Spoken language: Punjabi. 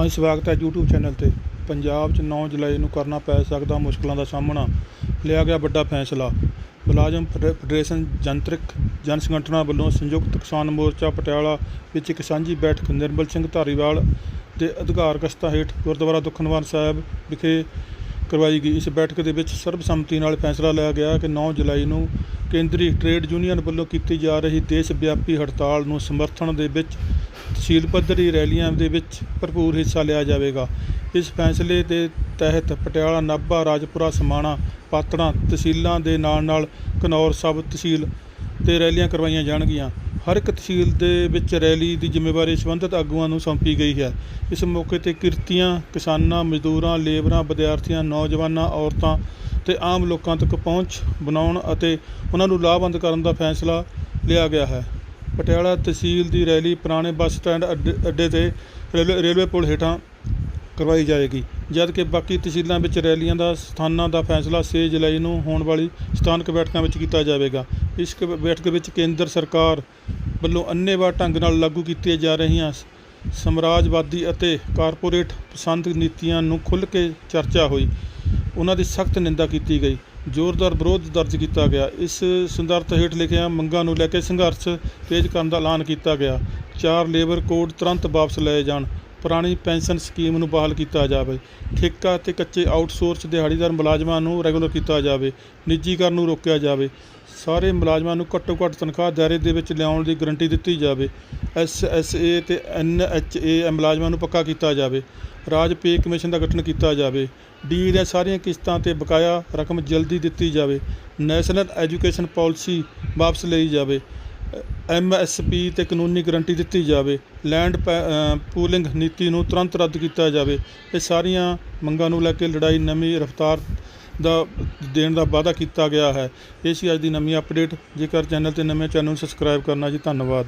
ਹਾਂਜੀ, ਸਵਾਗਤ ਹੈ YouTube ਚੈਨਲ ਤੇ। ਪੰਜਾਬ 'ਚ 9 ਜੁਲਾਈ ਨੂੰ ਕਰਨਾ ਪੈ ਸਕਦਾ ਮੁਸ਼ਕਲਾਂ ਦਾ ਸਾਹਮਣਾ, ਲਿਆ ਗਿਆ ਵੱਡਾ ਫੈਸਲਾ। ਮੁਲਾਜ਼ਮ ਫੈਡ- ਫੈਡਰੇਸ਼ਨ ਜਨਤਰਿਕ ਜਨ ਸੰਗਠਨਾਂ ਵੱਲੋਂ ਸੰਯੁਕਤ ਕਿਸਾਨ ਮੋਰਚਾ ਪਟਿਆਲਾ ਵਿੱਚ ਇੱਕ ਸਾਂਝੀ ਬੈਠਕ ਨਿਰਮਲ ਸਿੰਘ ਧਾਰੀਵਾਲ ਦੇ ਅਧਿਕਾਰ ਕਸ਼ਤਾ ਹੇਠ ਗੁਰਦੁਆਰਾ ਦੁਖਨਿਵਾਰਨ ਸਾਹਿਬ ਵਿਖੇ ਕਰਵਾਈ ਗਈ। ਇਸ ਬੈਠਕ ਦੇ ਵਿੱਚ ਸਰਬਸੰਮਤੀ ਨਾਲ ਫੈਸਲਾ ਲਿਆ ਗਿਆ ਕਿ 9 ਜੁਲਾਈ ਨੂੰ ਕੇਂਦਰੀ ਟ੍ਰੇਡ ਯੂਨੀਅਨ ਵੱਲੋਂ ਕੀਤੀ ਜਾ ਰਹੀ ਦੇਸ਼ ਵਿਆਪੀ ਹੜਤਾਲ ਨੂੰ ਸਮਰਥਨ ਦੇ ਵਿੱਚ ਤਹਿਸੀਲ ਪੱਧਰੀ ਰੈਲੀਆਂ ਦੇ ਵਿੱਚ ਭਰਪੂਰ ਹਿੱਸਾ ਲਿਆ ਜਾਵੇਗਾ। ਇਸ ਫੈਸਲੇ ਦੇ ਤਹਿਤ ਪਟਿਆਲਾ, ਨਾਭਾ, ਰਾਜਪੁਰਾ, ਸਮਾਣਾ ਪਾਤੜਾਂ ਤਹਿਸੀਲਾਂ ਦੇ ਨਾਲ ਨਾਲ ਘਨੌਰ ਸਬ ਤਹਿਸੀਲ ਤੇ ਰੈਲੀਆਂ ਕਰਵਾਈਆਂ ਜਾਣਗੀਆਂ। ਹਰ ਇੱਕ ਤਹਿਸੀਲ ਦੇ ਵਿੱਚ ਰੈਲੀ ਦੀ ਜ਼ਿੰਮੇਵਾਰੀ ਸੰਬੰਧਿਤ ਆਗੂਆਂ ਨੂੰ ਸੌਂਪੀ ਗਈ ਹੈ। ਇਸ ਮੌਕੇ ਤੇ ਕਿਰਤੀਆਂ, ਕਿਸਾਨਾਂ, ਮਜ਼ਦੂਰਾਂ, ਲੇਬਰਾਂ, ਵਿਦਿਆਰਥੀਆਂ, ਨੌਜਵਾਨਾਂ, ਔਰਤਾਂ ਤੇ ਆਮ ਲੋਕਾਂ ਤੱਕ ਪਹੁੰਚ ਬਣਾਉਣ ਅਤੇ ਉਹਨਾਂ ਨੂੰ ਲਾਭਵੰਦ ਕਰਨ ਦਾ ਫੈਸਲਾ ਲਿਆ ਗਿਆ ਹੈ। ਪਟਿਆਲਾ ਤਹਿਸੀਲ ਦੀ ਰੈਲੀ ਪੁਰਾਣੇ ਬੱਸ ਸਟੈਂਡ ਅੱਡੇ ਅੱਡੇ ਤੇ ਰੇਲਵੇ ਰੇਲਵੇ ਪੁਲ ਹੇਠਾਂ ਕਰਵਾਈ ਜਾਏਗੀ, ਜਦ ਕਿ ਬਾਕੀ ਤਹਿਸੀਲਾਂ ਵਿੱਚ ਰੈਲੀਆਂ ਦਾ ਸਥਾਨਾਂ ਦਾ ਫੈਸਲਾ 6 ਜੁਲਾਈ ਨੂੰ ਹੋਣ ਵਾਲੀ ਸਥਾਨਕ ਬੈਠਕਾਂ ਵਿੱਚ ਕੀਤਾ ਜਾਵੇਗਾ। ਇਸ ਕ- ਬੈਠਕ ਵਿੱਚ ਕੇਂਦਰ ਸਰਕਾਰ ਵੱਲੋਂ ਅੰਨ੍ਹੇਵਾਹ ਢੰਗ ਨਾਲ ਲਾਗੂ ਕੀਤੀਆਂ ਜਾ ਰਹੀਆਂ ਸ- ਸਮਰਾਜਵਾਦੀ ਅਤੇ ਕਾਰਪੋਰੇਟ ਪਸੰਦ ਨੀਤੀਆਂ ਨੂੰ ਖੁੱਲ੍ਹ ਕੇ ਚਰਚਾ ਹੋਈ। ਉਹਨਾਂ ਦੀ ਸਖਤ ਨਿੰਦਾ ਕੀਤੀ ਗਈ। ਜ਼ੋਰਦਾਰ ਵਿਰੋਧ ਦਰਜ ਕੀਤਾ ਗਿਆ। ਇਸ ਸੰਦਰਭ ਹੇਠ ਲਿਖਿਆ ਮੰਗਾਂ ਨੂੰ ਲੈ ਕੇ ਸੰਘਰਸ਼ ਤੇਜ਼ ਕਰਨ ਦਾ ਐਲਾਨ ਕੀਤਾ ਗਿਆ। ਚਾਰ ਲੇਬਰ ਕੋਡ ਤੁਰੰਤ ਵਾਪਸ ਲਏ ਜਾਣ। ਪੁਰਾਣੀ ਪੈਨਸ਼ਨ ਸਕੀਮ ਨੂੰ ਬਹਾਲ ਕੀਤਾ ਜਾਵੇ। ਠੇਕਾ ਅਤੇ ਕੱਚੇ ਆਊਟਸੋਰਸ ਦਿਹਾੜੀਦਾਰ ਮੁਲਾਜ਼ਮਾਂ ਨੂੰ ਰੈਗੂਲਰ ਕੀਤਾ ਜਾਵੇ। ਨਿੱਜੀਕਰਨ ਨੂੰ ਰੋਕਿਆ ਜਾਵੇ। ਸਾਰੇ ਮੁਲਾਜ਼ਮਾਂ ਨੂੰ ਘੱਟੋ ਘੱਟ ਤਨਖਾਹ ਦਾਇਰੇ ਦੇ ਵਿੱਚ ਲਿਆਉਣ ਦੀ ਗਰੰਟੀ ਦਿੱਤੀ ਜਾਵੇ। ਐਸ ਐਸ ਏ ਤੇ ਐਨ ਐਚ ਏ ਮੁਲਾਜ਼ਮਾਂ ਨੂੰ ਪੱਕਾ ਕੀਤਾ ਜਾਵੇ। ਰਾਜ ਪੇ ਕਮਿਸ਼ਨ ਦਾ ਗਠਨ ਕੀਤਾ ਜਾਵੇ। ਡੀ ਦੀਆਂ ਸਾਰੀਆਂ ਕਿਸ਼ਤਾਂ ਤੇ ਬਕਾਇਆ ਰਕਮ ਜਲਦੀ ਦਿੱਤੀ ਜਾਵੇ। ਨੈਸ਼ਨਲ ਐਜੂਕੇਸ਼ਨ ਪਾਲਿਸੀ ਵਾਪਸ ਲਈ ਜਾਵੇ। ਐਮ ਐਸ ਪੀ ਤੇ ਕਾਨੂੰਨੀ ਗਰੰਟੀ ਦਿੱਤੀ ਜਾਵੇ, ਲੈਂਡ ਪੈ- ਪੂਲਿੰਗ ਨੀਤੀ ਨੂੰ ਤੁਰੰਤ ਰੱਦ ਕੀਤਾ ਜਾਵੇ। ਇਹ ਸਾਰੀਆਂ ਮੰਗਾਂ ਨੂੰ ਲੈ ਕੇ ਲੜਾਈ ਨਵੀਂ ਰਫ਼ਤਾਰ ਦਾ, ਦੇਣ ਦਾ ਵਾਅਦਾ ਕੀਤਾ ਗਿਆ ਹੈ। ਇਹ ਸੀ ਅੱਜ ਦੀ ਨਵੀਂ ਅਪਡੇਟ। ਜੇਕਰ ਚੈਨਲ ਤੇ ਨਵੇਂ, ਚੈਨਲ ਨੂੰ ਸਬਸਕ੍ਰਾਈਬ ਕਰਨਾ ਜੀ। ਧੰਨਵਾਦ।